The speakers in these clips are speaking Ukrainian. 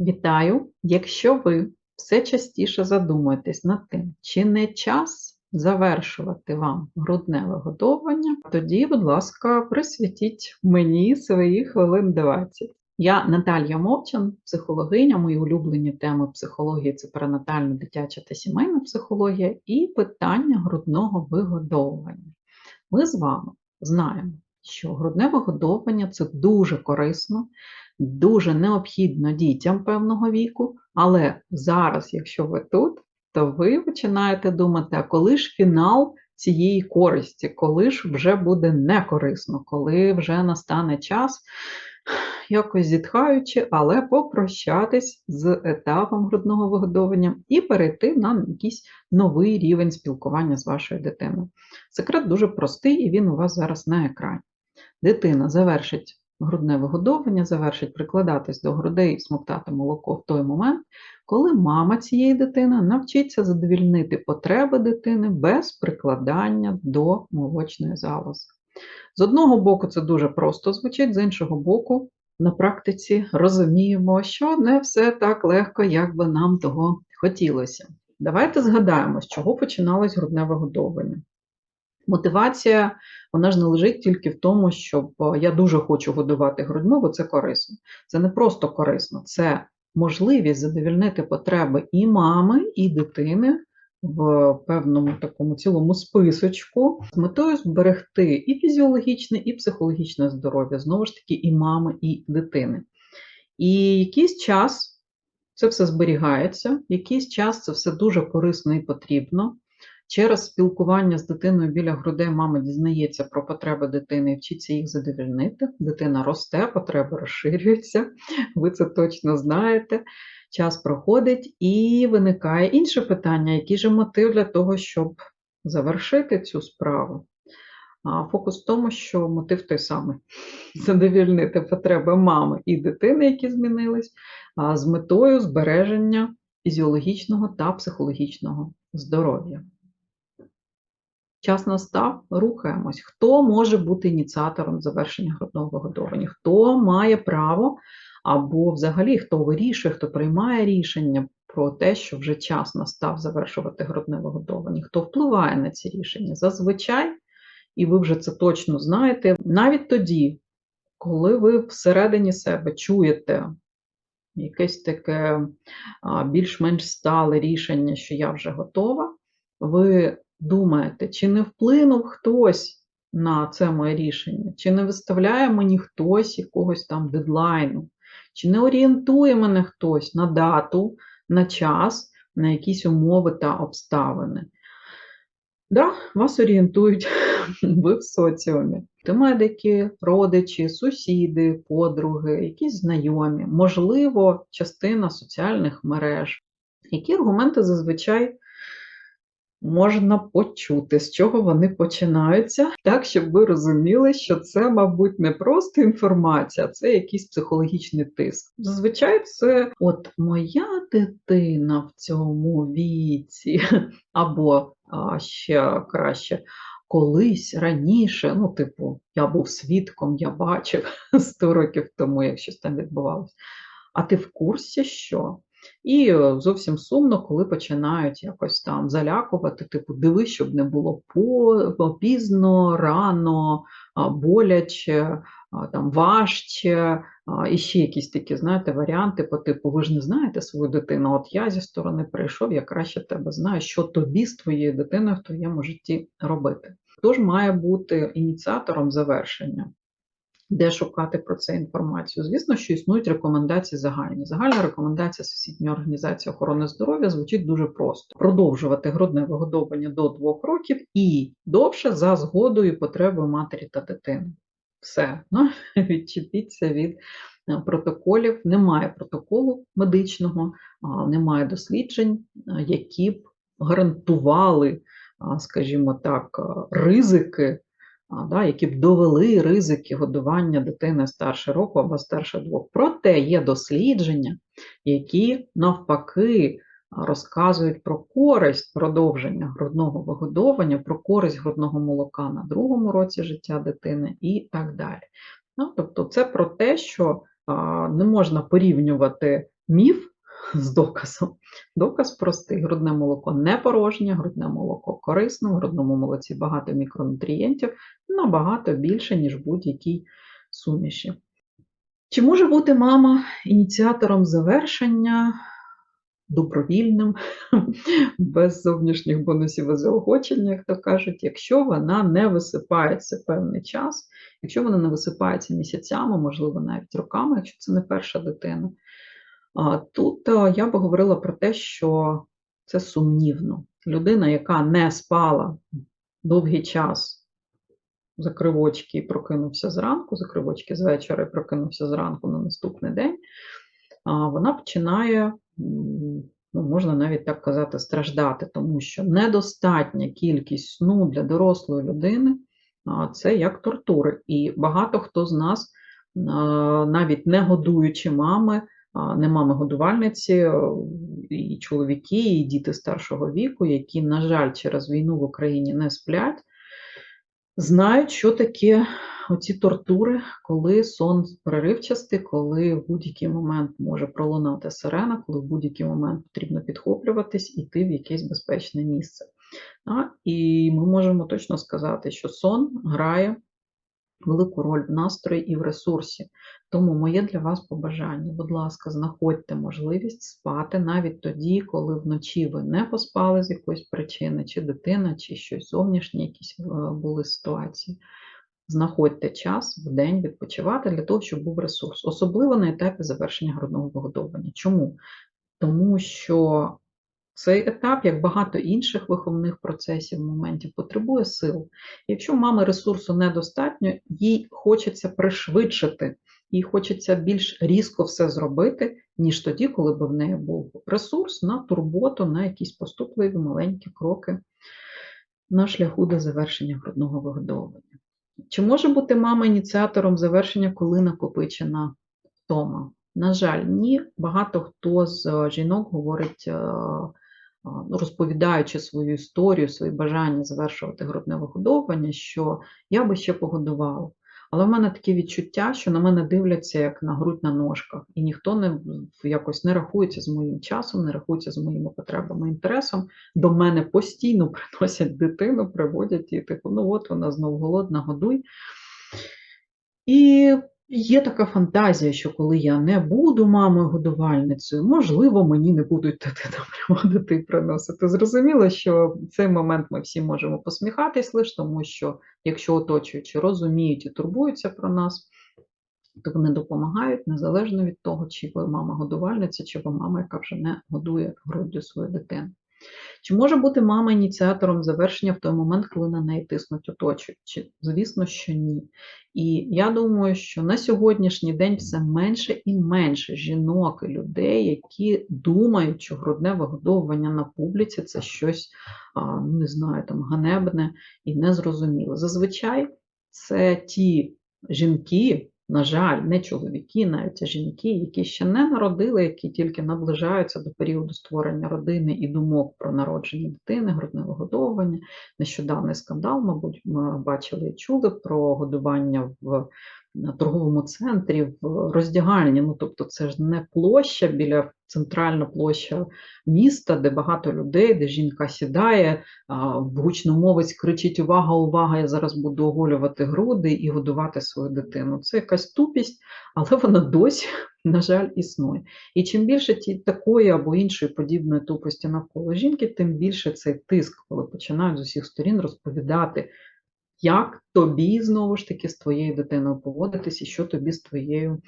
Вітаю! Якщо ви все частіше задумуєтесь над тим, чи не час завершувати вам грудне вигодовування, тоді, будь ласка, присвятіть мені свої хвилин 20. Я Наталія Мовчан, психологиня, мої улюблені теми психології це перинатальна, дитяча та сімейна психологія і питання грудного вигодовування. Ми з вами знаємо, що грудне вигодовування це дуже корисно, дуже необхідно дітям певного віку, але зараз, якщо ви тут, то ви починаєте думати, а коли ж фінал цієї користі, коли ж вже буде некорисно, коли вже настане час, якось зітхаючи, але попрощатись з етапом грудного вигодовування і перейти на якийсь новий рівень спілкування з вашою дитиною. Секрет дуже простий, і він у вас зараз на екрані. Дитина завершить грудне вигодовування, завершить прикладатись до грудей і смоктати молоко в той момент, коли мама цієї дитини навчиться задовільнити потреби дитини без прикладання до молочної залози. З одного боку, це дуже просто звучить, з іншого боку, на практиці розуміємо, що не все так легко, як би нам того хотілося. Давайте згадаємо, з чого починалось грудне вигодовування. Мотивація, вона ж не лежить тільки в тому, щоб я дуже хочу годувати грудьми, бо це корисно. Це не просто корисно, це можливість задовільнити потреби і мами, і дитини в певному такому цілому списочку з метою зберегти і фізіологічне, і психологічне здоров'я, знову ж таки, і мами, і дитини. І якийсь час це все зберігається, якийсь час це все дуже корисно і потрібно. Через спілкування з дитиною біля грудей мама дізнається про потреби дитини і вчиться їх задовільнити. Дитина росте, потреби розширюються, ви це точно знаєте. Час проходить і виникає інше питання, який же мотив для того, щоб завершити цю справу. Фокус в тому, що мотив той самий задовільнити потреби мами і дитини, які змінились, з метою збереження фізіологічного та психологічного здоров'я. Час настав, рухаємось. Хто може бути ініціатором завершення грудного вигодовування? Хто має право, або взагалі хто вирішує, хто приймає рішення про те, що вже час настав завершувати грудне вигодовування? Хто впливає на ці рішення? Зазвичай, і ви вже це точно знаєте, навіть тоді, коли ви всередині себе чуєте якесь таке більш-менш стале рішення, що я вже готова, ви думаєте, чи не вплинув хтось на це моє рішення, чи не виставляє мені хтось якогось там дедлайну, чи не орієнтує мене хтось на дату, на час, на якісь умови та обставини. Да, вас орієнтують ви в соціумі. Ти медики, родичі, сусіди, подруги, якісь знайомі, можливо, частина соціальних мереж. Які аргументи зазвичай можна почути, з чого вони починаються, так, щоб ви розуміли, що це, мабуть, не просто інформація, це якийсь психологічний тиск. Зазвичай це от моя дитина в цьому віці, або а, ще краще. Колись раніше, ну, типу, я був свідком, я бачив 100 років тому, як щось там відбувалося. А ти в курсі що? І е, зовсім сумно, коли починають якось там залякувати, типу, диви, щоб не було пізно, рано, боляче, там важче, і ще якісь такі, знаєте, варіанти по типу, ви ж не знаєте свою дитину, от я зі сторони прийшов, я краще тебе знаю, що тобі з твоєю дитиною в твоєму житті робити. Хто ж має бути ініціатором завершення? Де шукати про це інформацію. Звісно, що існують рекомендації загальні. Загальна рекомендація Всесвітньої організації охорони здоров'я звучить дуже просто: продовжувати грудне вигодовування до двох років і довше за згодою і потребою матері та дитини. Все, ну, відчепіться від е, протоколів. Немає протоколу медичного, немає досліджень, е, які б гарантували, скажімо так, ризики да, які б довели ризики годування дитини старше року або старше двох. Проте є дослідження, які навпаки розказують про користь продовження грудного вигодовування, про користь грудного молока на другому році життя дитини і так далі. Ну, Тобто, це про те, що не можна порівнювати міф з доказом. Доказ простий. Грудне молоко не порожнє, грудне молоко корисне, в грудному молоці багато мікронутрієнтів, набагато більше, ніж в будь-якій суміші. Чи може бути мама ініціатором завершення добровільним, без зовнішніх бонусів і заохочень, як то кажуть, якщо вона не висипається певний час, якщо вона не висипається місяцями, можливо, навіть роками, якщо це не перша дитина. Тут е, я би говорила про те, що це сумнівно. Людина, яка не спала довгий час, закрив очки і прокинувся зранку, закрив очки з вечора і прокинувся зранку на наступний день, вона починає, ну, можна навіть так казати, страждати, тому що недостатня кількість сну для дорослої людини це як тортури. І багато хто з нас, навіть не годуючи мами, не мами-годувальниці, е, і чоловіки, і діти старшого віку, які, на жаль, через війну в Україні не сплять, знають, що таке оці тортури, коли сон переривчастий, коли в будь-який момент може пролунати сирена, коли в будь-який момент потрібно підхоплюватись і йти в якесь безпечне місце. І ми можемо точно сказати, що сон грає велику роль в настрої і в ресурсі. Тому моє для вас побажання, будь ласка, знаходьте можливість спати навіть тоді, коли вночі ви не поспали з якоїсь причини, чи дитина, чи щось зовнішнє, якісь е, були ситуації. Знаходьте час в день відпочивати для того, щоб був ресурс, особливо на етапі завершення грудного вигодовування. Чому? Тому що цей етап, як багато інших виховних процесів, моментів, потребує сил. Якщо мами ресурсу недостатньо, їй хочеться пришвидшити, їй хочеться більш різко все зробити, ніж тоді, коли б в неї був ресурс на турботу, на якісь поступливі маленькі кроки на шляху до завершення грудного вигодовування. Чи може бути мама ініціатором завершення, коли накопичена втома? На жаль, ні. Багато хто з жінок говорить, е, розповідаючи свою історію, свої бажання завершувати грудне вигодовування, що я би ще погодувала. Але в мене таке відчуття, що на мене дивляться як на грудь на ножках, і ніхто не якось не рахується з моїм часом, не рахується з моїми потребами інтересом. До мене постійно приносять дитину, приводять і типу, ну от вона знов голодна, годуй. І Є така фантазія, що коли я не буду мамою-годувальницею, можливо, мені не будуть дитину приводити і приносити. Зрозуміло, що цей момент ми всі можемо посміхатись лише тому, що якщо оточуючі розуміють і турбуються про нас, то вони допомагають незалежно від того, чи ви мама-годувальниця, чи ви мама, яка вже не годує груддю свою дитину. Чи може бути мама ініціатором завершення в той момент, коли на неї тиснуть оточуючі? Звісно, що ні. І я думаю, що на сьогоднішній день все менше і менше жінок і людей, які думають, що грудне вигодовування на публіці це щось, ну, не знаю, там ганебне і незрозуміле. Зазвичай це ті жінки, на жаль, не чоловіки, навіть а жінки, які ще не народили, які тільки наближаються до періоду створення родини і думок про народження дитини, грудне вигодовування. Нещодавний скандал, мабуть, ми бачили і чули про годування в на торговому центрі, в роздягальні. Ну, тобто, це ж не площа біля центральна площа міста, де багато людей, де жінка сідає, гучномовець кричить: Увага, увага! Я зараз буду оголювати груди і годувати свою дитину. Це якась тупість, але вона досі, на жаль, існує. І чим більше ті, такої або іншої подібної тупості навколо жінки, тим більше цей тиск, коли починають з усіх сторін розповідати як тобі знову ж таки з твоєю дитиною поводитись і що тобі з твоєю,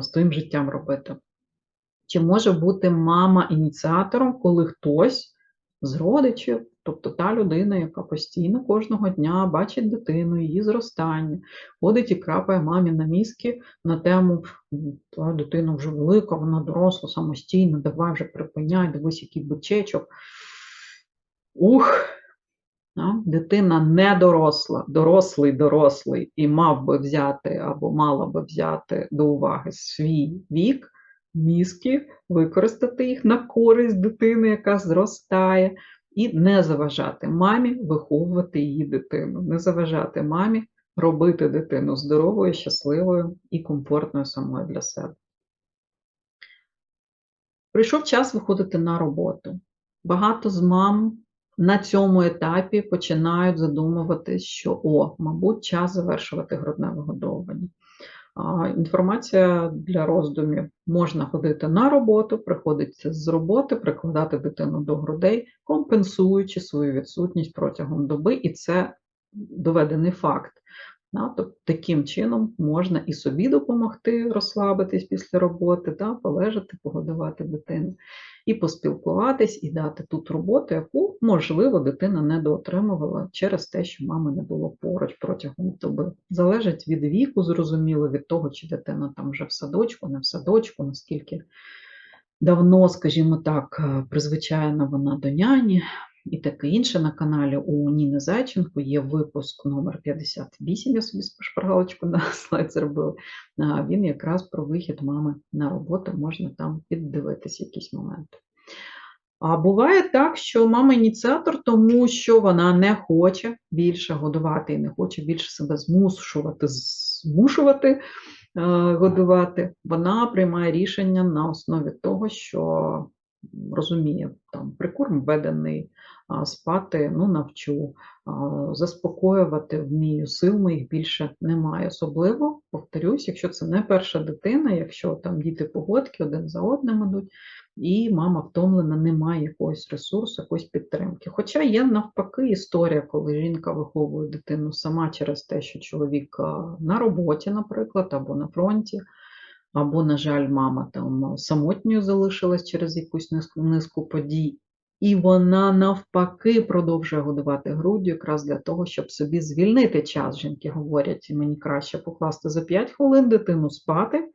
з твоїм життям робити. Чи може бути мама ініціатором, коли хтось з родичів, тобто та людина, яка постійно кожного дня бачить дитину, її зростання, ходить і крапає мамі на мізки на тему твоя дитина вже велика, вона доросла, самостійно, давай вже припиняй, дивись, який бичечок. Ух! Дитина не доросла, дорослий, дорослий і мав би взяти або мала би взяти до уваги свій вік, мізки, використати їх на користь дитини, яка зростає, і не заважати мамі виховувати її дитину, не заважати мамі робити дитину здоровою, щасливою і комфортною самою для себе. Прийшов час виходити на роботу. Багато з мам на цьому етапі починають задумуватись, що о, мабуть, час завершувати грудне вигодовування. Інформація для роздумів. Можна ходити на роботу, приходиться з роботи, прикладати дитину до грудей, компенсуючи свою відсутність протягом доби, і це доведений факт. Тобто таким чином можна і собі допомогти розслабитись після роботи, да, полежати, погодувати дитину, і поспілкуватись, і дати тут роботу, яку, можливо, дитина не доотримувала через те, що мами не було поруч протягом доби. Залежить від віку, зрозуміло, від того, чи дитина там вже в садочку, не в садочку, наскільки давно, скажімо так, е, призвичайна вона до няні і таке інше на каналі у Ніни Зайченко є випуск номер 58, я собі шпаргалочку на слайд зробила. Він якраз про вихід мами на роботу, можна там піддивитись якісь моменти. А буває так, що мама ініціатор, тому що вона не хоче більше годувати і не хоче більше себе змушувати, змушувати е, годувати. Вона приймає рішення на основі того, що розуміє, там прикорм введений, спати ну, навчу, заспокоювати вмію, сил моїх більше немає. Особливо, повторюсь, якщо це не перша дитина, якщо там діти погодки один за одним ідуть, і мама втомлена, не має якогось ресурсу, якоїсь підтримки. Хоча є навпаки історія, коли жінка виховує дитину сама через те, що чоловік на роботі, наприклад, або на фронті. Або, на жаль, мама там самотньою залишилась через якусь низку, низку подій, і вона навпаки продовжує годувати груддю якраз для того, щоб собі звільнити час. Жінки говорять, мені краще покласти за 5 хвилин дитину спати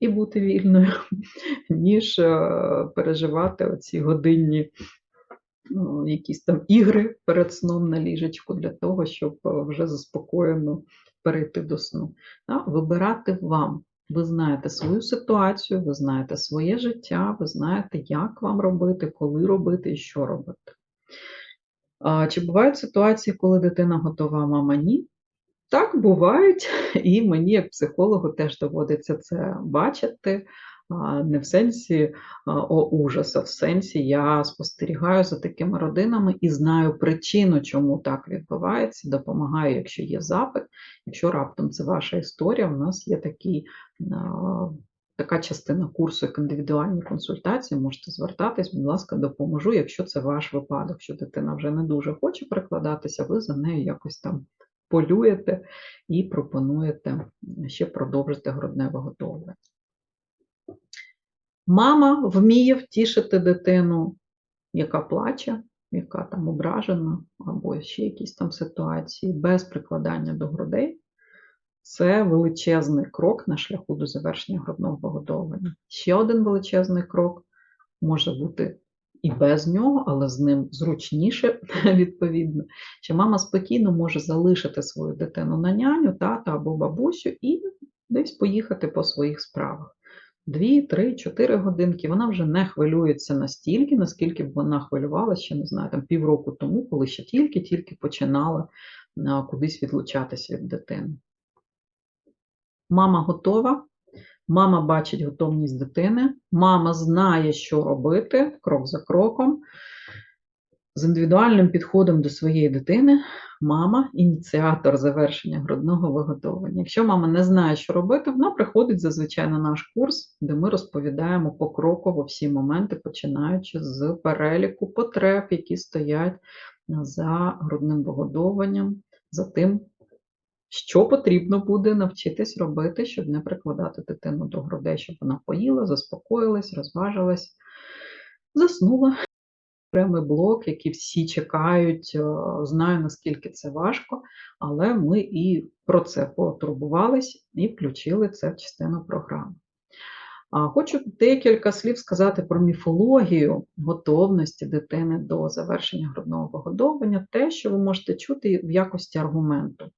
і бути вільною, ніж е, переживати оці годинні ну, якісь там ігри перед сном на ліжечку для того, щоб е, вже заспокоєно перейти до сну. Вибирати вам. Ви знаєте свою ситуацію, ви знаєте своє життя, ви знаєте, як вам робити, коли робити і що робити. Чи бувають ситуації, коли дитина готова, мама ні? Так, бувають, і мені, як психологу, теж доводиться це бачити не в сенсі о ужас, а в сенсі я спостерігаю за такими родинами і знаю причину, чому так відбувається. Допомагаю, якщо є запит. Якщо раптом це ваша історія, у нас є такий. Така частина курсу, як індивідуальні консультації, можете звертатись, будь ласка, допоможу, якщо це ваш випадок, що дитина вже не дуже хоче прикладатися, ви за нею якось там полюєте і пропонуєте ще продовжити грудне виготовлення. Мама вміє втішити дитину, яка плаче, яка там ображена, або ще якісь там ситуації, без прикладання до грудей. Це величезний крок на шляху до завершення грудного вигодовування. Ще один величезний крок може бути і без нього, але з ним зручніше, відповідно, що мама спокійно може залишити свою дитину на няню, тата або бабусю і десь поїхати по своїх справах. Дві, три, чотири годинки, вона вже не хвилюється настільки, наскільки б вона хвилювалася, ще не знаю, там півроку тому, коли ще тільки-тільки починала кудись відлучатися від дитини. Мама готова, мама бачить готовність дитини, мама знає, що робити крок за кроком. З індивідуальним підходом до своєї дитини мама ініціатор завершення грудного виготовлення. Якщо мама не знає, що робити, вона приходить зазвичай на наш курс, де ми розповідаємо покроково всі моменти, починаючи з переліку потреб, які стоять за грудним вигодовуванням, за тим, що потрібно буде навчитись робити, щоб не прикладати дитину до грудей, щоб вона поїла, заспокоїлась, розважилась, заснула окремий блок, який всі чекають. Е, знаю, наскільки це важко, але ми і про це потурбувались і включили це в частину програми. Хочу декілька слів сказати про міфологію готовності дитини до завершення грудного вигодовування, те, що ви можете чути в якості аргументу.